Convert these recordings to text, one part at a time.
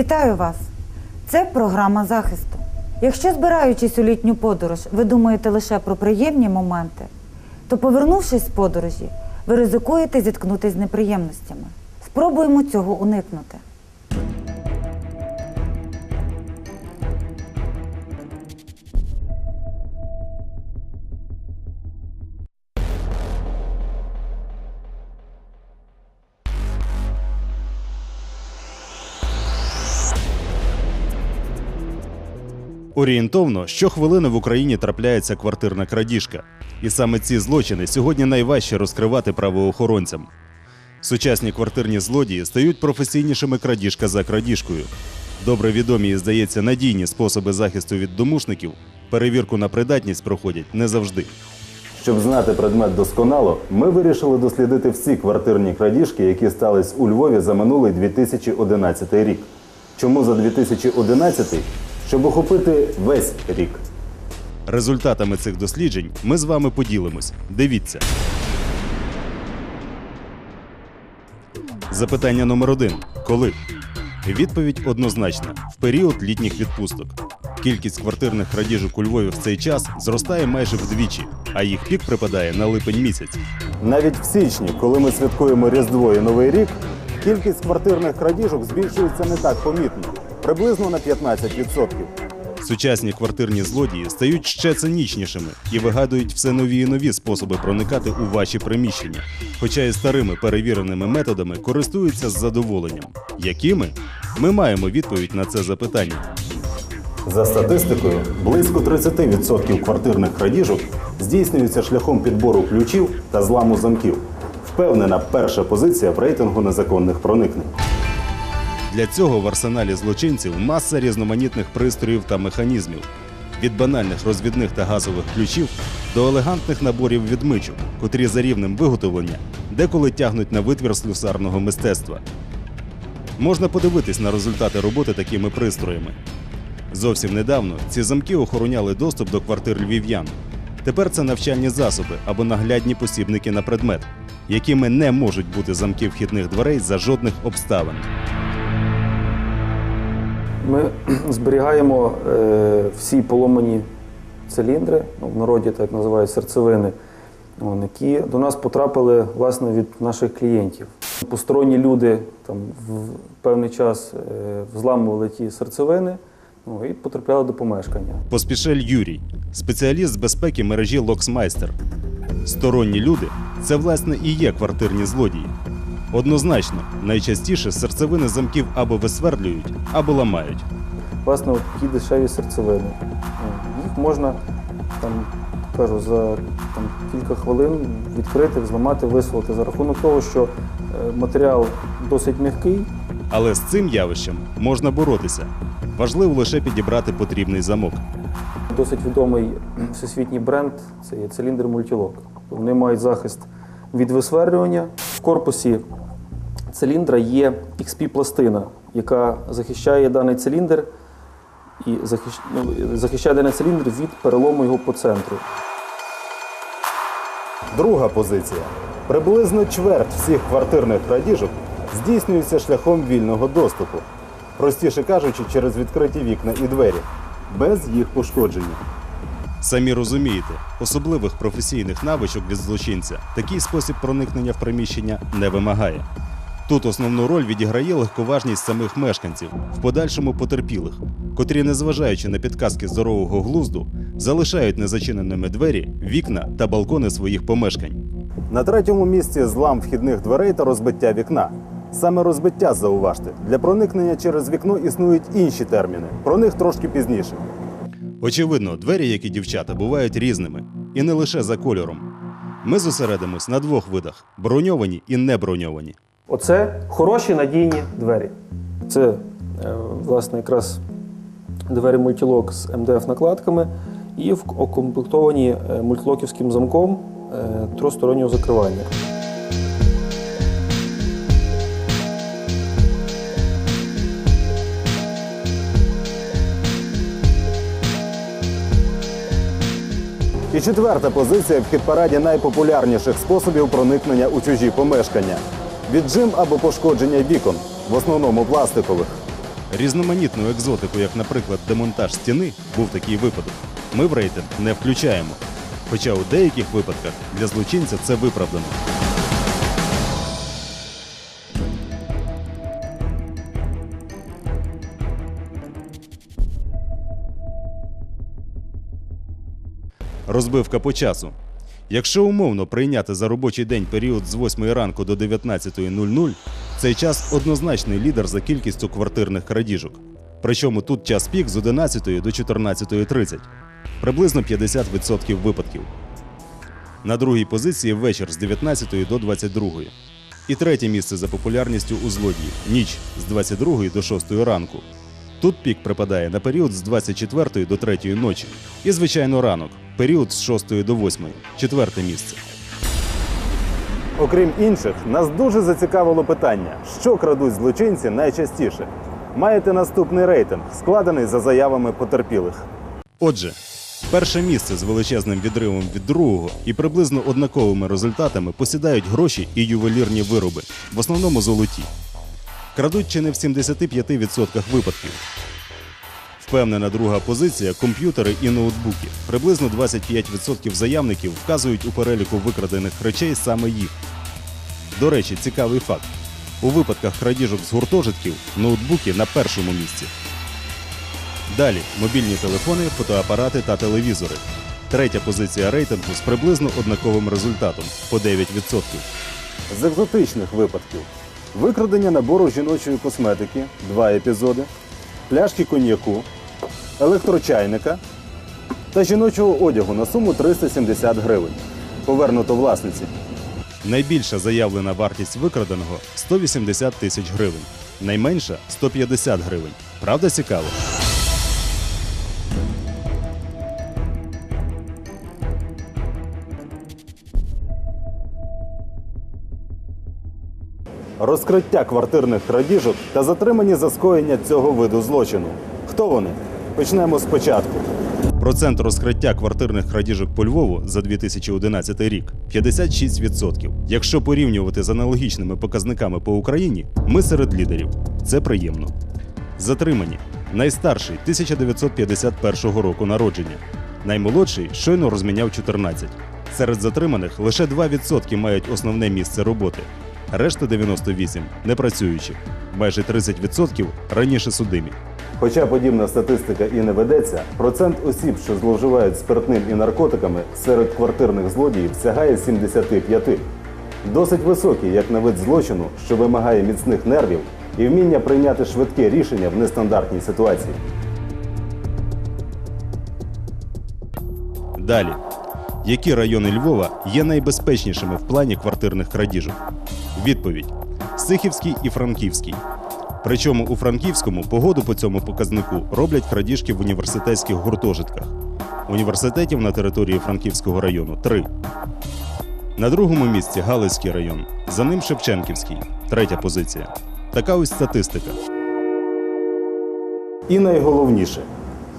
Вітаю вас! Це програма захисту. Якщо збираючись у літню подорож, ви думаєте лише про приємні моменти, то повернувшись з подорожі, ви ризикуєте зіткнутися з неприємностями. Спробуємо цього уникнути. Орієнтовно щохвилини в Україні трапляється квартирна крадіжка. І саме ці злочини сьогодні найважче розкривати правоохоронцям. Сучасні квартирні злодії стають професійнішими крадіжка за крадіжкою. Добре відомі і, здається, надійні способи захисту від домушників перевірку на придатність проходять не завжди. Щоб знати предмет досконало, ми вирішили дослідити всі квартирні крадіжки, які стались у Львові за минулий 2011 рік. Чому за 2011? Щоб охопити весь рік. Результатами цих досліджень ми з вами поділимось. Дивіться. Запитання номер один. Коли? Відповідь однозначна: в період літніх відпусток. Кількість квартирних крадіжок у Львові в цей час зростає майже вдвічі, а їх пік припадає на липень місяць. Навіть в січні, коли ми святкуємо Різдво і Новий рік, кількість квартирних крадіжок збільшується не так помітно, приблизно на 15%. Сучасні квартирні злодії стають ще цинічнішими і вигадують все нові і нові способи проникати у ваші приміщення, хоча і старими перевіреними методами користуються з задоволенням. Якими? Ми маємо відповідь на це запитання. За статистикою, близько 30% квартирних крадіжок здійснюються шляхом підбору ключів та зламу замків. Впевнена перша позиція в рейтингу незаконних проникнень. Для цього в арсеналі злочинців маса різноманітних пристроїв та механізмів. Від банальних розвідних та газових ключів до елегантних наборів відмичок, котрі за рівнем виготовлення деколи тягнуть на витвір слюсарного мистецтва. Можна подивитись на результати роботи такими пристроями. Зовсім недавно ці замки охороняли доступ до квартир львів'ян. Тепер це навчальні засоби або наглядні посібники на предмет, якими не можуть бути замки вхідних дверей за жодних обставин. Ми зберігаємо е, всі поломані циліндри, ну, в народі так називають серцевини, які до нас потрапили власне від наших клієнтів. Посторонні люди там в певний час е, взламували ті серцевини ну, і потрапляли до помешкання. Поспішель Юрій, спеціаліст з безпеки мережі Локсмайстер. Сторонні люди це власне і є квартирні злодії. Однозначно, найчастіше серцевини замків або висвердлюють, або ламають. Власне, от ті дешеві серцевини. Їх можна там, кажу, за там, кілька хвилин відкрити, взламати, висвалити за рахунок того, що е, матеріал досить м'який, Але з цим явищем можна боротися. Важливо лише підібрати потрібний замок. Досить відомий всесвітній бренд це є циліндр мультілок. Вони мають захист від висверлювання. В корпусі циліндра є XP-пластина, яка захищає даний циліндр і ну, захищає даний циліндр від перелому його по центру. Друга позиція. Приблизно чверть всіх квартирних крадіжок здійснюється шляхом вільного доступу. Простіше кажучи, через відкриті вікна і двері, без їх пошкодження. Самі розумієте, особливих професійних навичок від злочинця такий спосіб проникнення в приміщення не вимагає. Тут основну роль відіграє легковажність самих мешканців, в подальшому потерпілих, котрі, незважаючи на підказки здорового глузду, залишають незачиненими двері, вікна та балкони своїх помешкань. На третьому місці злам вхідних дверей та розбиття вікна. Саме розбиття зауважте. Для проникнення через вікно існують інші терміни. Про них трошки пізніше. Очевидно, двері, як і дівчата, бувають різними, і не лише за кольором. Ми зосередимось на двох видах: броньовані і неброньовані. Оце хороші надійні двері. Це, е, власне, якраз двері мультилок з МДФ-накладками і в- окомплектовані е, мультилоківським замком е, тростороннього закривання. І четверта позиція в хіт-параді найпопулярніших способів проникнення у чужі помешкання: віджим або пошкодження вікон, в основному пластикових. Різноманітну екзотику, як, наприклад, демонтаж стіни, був такий випадок, ми в рейтинг не включаємо. Хоча у деяких випадках для злочинця це виправдано. Розбивка по часу. Якщо умовно прийняти за робочий день період з 8 ранку до 19.00, цей час однозначний лідер за кількістю квартирних крадіжок. Причому тут час пік з 11 до 14.30. Приблизно 50% випадків. На другій позиції вечір з 19 до 22. І третє місце за популярністю у злодіїв ніч з 22 до 6 ранку. Тут пік припадає на період з 24 до 3 ночі. І, звичайно, ранок період з 6 до 8, четверте місце. Окрім інших, нас дуже зацікавило питання, що крадуть злочинці найчастіше. Маєте наступний рейтинг, складений за заявами потерпілих. Отже, перше місце з величезним відривом від другого і приблизно однаковими результатами посідають гроші і ювелірні вироби, в основному золоті. Крадуть чи не в 75% випадків. Впевнена друга позиція комп'ютери і ноутбуки. Приблизно 25% заявників вказують у переліку викрадених речей саме їх. До речі, цікавий факт. У випадках крадіжок з гуртожитків ноутбуки на першому місці. Далі мобільні телефони, фотоапарати та телевізори. Третя позиція рейтингу з приблизно однаковим результатом по 9%. З екзотичних випадків викрадення набору жіночої косметики, два епізоди, пляшки коньяку, електрочайника та жіночого одягу на суму 370 гривень. Повернуто власниці. Найбільша заявлена вартість викраденого 180 тисяч гривень, найменша 150 гривень. Правда цікаво? Розкриття квартирних крадіжок та затримані за скоєння цього виду злочину. Хто вони? Почнемо спочатку. Процент розкриття квартирних крадіжок по Львову за 2011 рік 56%. Якщо порівнювати з аналогічними показниками по Україні, ми серед лідерів. Це приємно. Затримані. Найстарший 1951 року народження. Наймолодший щойно розміняв 14. Серед затриманих лише 2% мають основне місце роботи. Решта 98 непрацюючі. Майже 30% раніше судимі. Хоча подібна статистика і не ведеться, процент осіб, що зловживають спиртним і наркотиками серед квартирних злодіїв сягає 75. Досить високий, як на вид злочину, що вимагає міцних нервів і вміння прийняти швидке рішення в нестандартній ситуації. Далі. Які райони Львова є найбезпечнішими в плані квартирних крадіжок? Відповідь: Сихівський і Франківський. Причому у Франківському погоду по цьому показнику роблять крадіжки в університетських гуртожитках. Університетів на території Франківського району три. На другому місці Галицький район. За ним Шевченківський. Третя позиція. Така ось статистика. І найголовніше,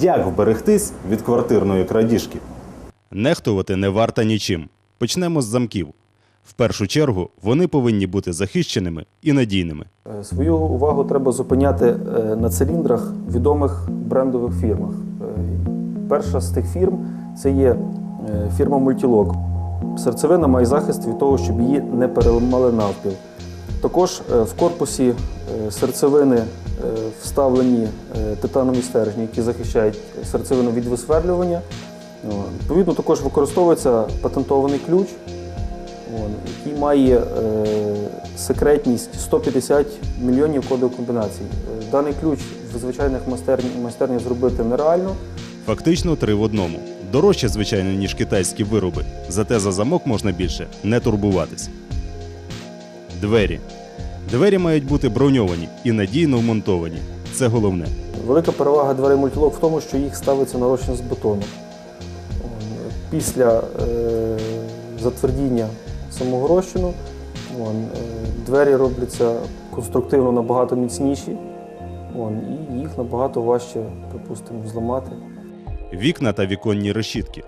як вберегтись від квартирної крадіжки. Нехтувати не варто нічим. Почнемо з замків. В першу чергу вони повинні бути захищеними і надійними. Е, Свою увагу треба зупиняти е, на циліндрах відомих брендових фірмах. Е, Перша з тих фірм це є фірма Multilog. Серцевина має захист від того, щоб її не переламали навпіл. Також в корпусі серцевини вставлені титанові стержні, які захищають серцевину від висверлювання. Відповідно, також використовується патентований ключ, який має е, секретність 150 мільйонів кодових комбінацій. Е, Даний ключ в звичайних майстерні, майстернях зробити нереально. Фактично три в одному. Дорожче, звичайно, ніж китайські вироби, зате за замок можна більше не турбуватись. Двері. Двері мають бути броньовані і надійно вмонтовані. Це головне. Велика перевага дверей мультилок в тому, що їх ставиться на з бетону. Після е, затвердіння самого розчину е, двері робляться конструктивно набагато міцніші, і їх набагато важче, припустимо, зламати. Вікна та віконні решітки.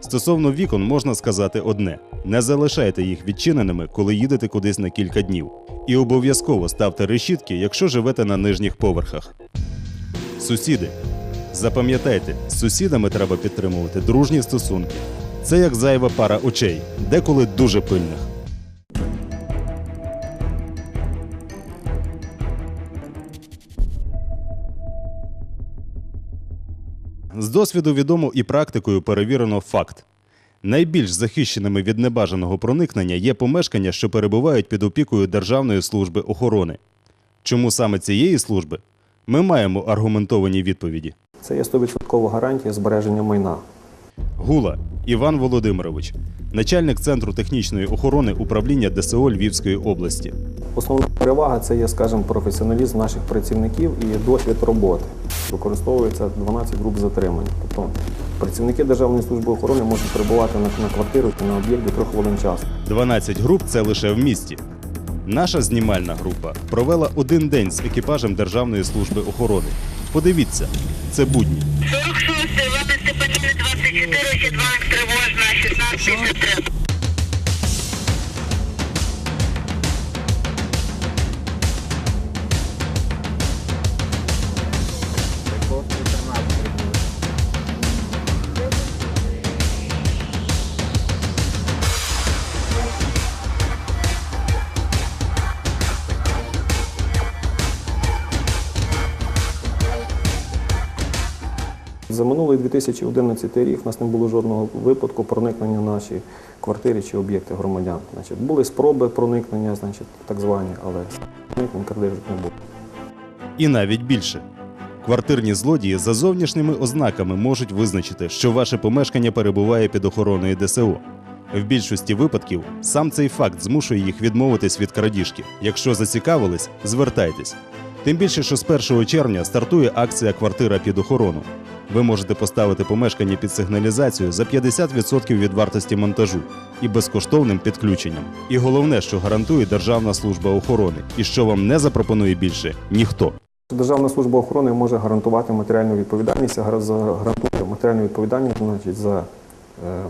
Стосовно вікон можна сказати одне: не залишайте їх відчиненими, коли їдете кудись на кілька днів. І обов'язково ставте решітки, якщо живете на нижніх поверхах. Сусіди. Запам'ятайте, з сусідами треба підтримувати дружні стосунки. Це як зайва пара очей, деколи дуже пильних. З досвіду відомо і практикою перевірено факт. Найбільш захищеними від небажаного проникнення є помешкання, що перебувають під опікою Державної служби охорони. Чому саме цієї служби? Ми маємо аргументовані відповіді. Це є 100% гарантія збереження майна. Гула Іван Володимирович, начальник центру технічної охорони управління ДСО Львівської області. Основна перевага це є, скажімо, професіоналізм наших працівників і досвід роботи. Використовується 12 груп затримання. Тобто працівники Державної служби охорони можуть перебувати на, на квартиру чи на об'єкті трьох хвилин часу. 12 груп це лише в місті. Наша знімальна група провела один день з екіпажем Державної служби охорони. Подивіться, це будні. 46 Влада Степанівна 24, Сідванк тривожна, 1653. За минулий 2011 рік в нас не було жодного випадку проникнення в квартири чи об'єкти громадян. Значить, були спроби проникнення, значить, так звані, але проникнень крадежок не було. І навіть більше. Квартирні злодії за зовнішніми ознаками можуть визначити, що ваше помешкання перебуває під охороною ДСО. В більшості випадків сам цей факт змушує їх відмовитись від крадіжки. Якщо зацікавились, звертайтесь. Тим більше, що з 1 червня стартує акція Квартира під охорону. Ви можете поставити помешкання під сигналізацію за 50% від вартості монтажу і безкоштовним підключенням. І головне, що гарантує Державна служба охорони, і що вам не запропонує більше ніхто. Державна служба охорони може гарантувати матеріальну відповідальність, гарантує матеріальну відповідальність значить, за, е,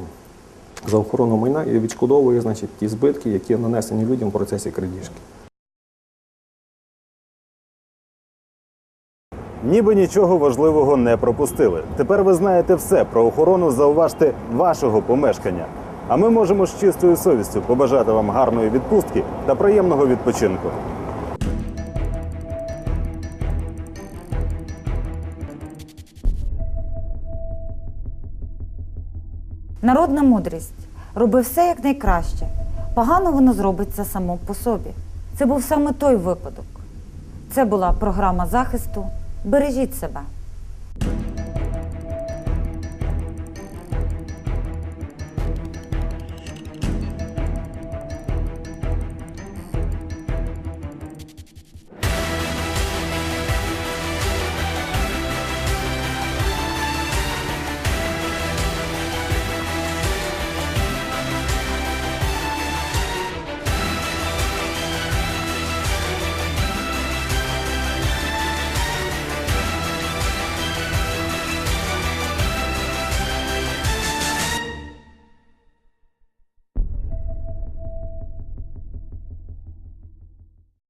за охорону майна і відшкодовує значить, ті збитки, які нанесені людям в процесі крадіжки. Ніби нічого важливого не пропустили. Тепер ви знаєте все про охорону, зауважте вашого помешкання. А ми можемо з чистою совістю побажати вам гарної відпустки та приємного відпочинку. Народна мудрість роби все як найкраще. Погано воно зробиться само по собі. Це був саме той випадок. Це була програма захисту. Бережіть себе.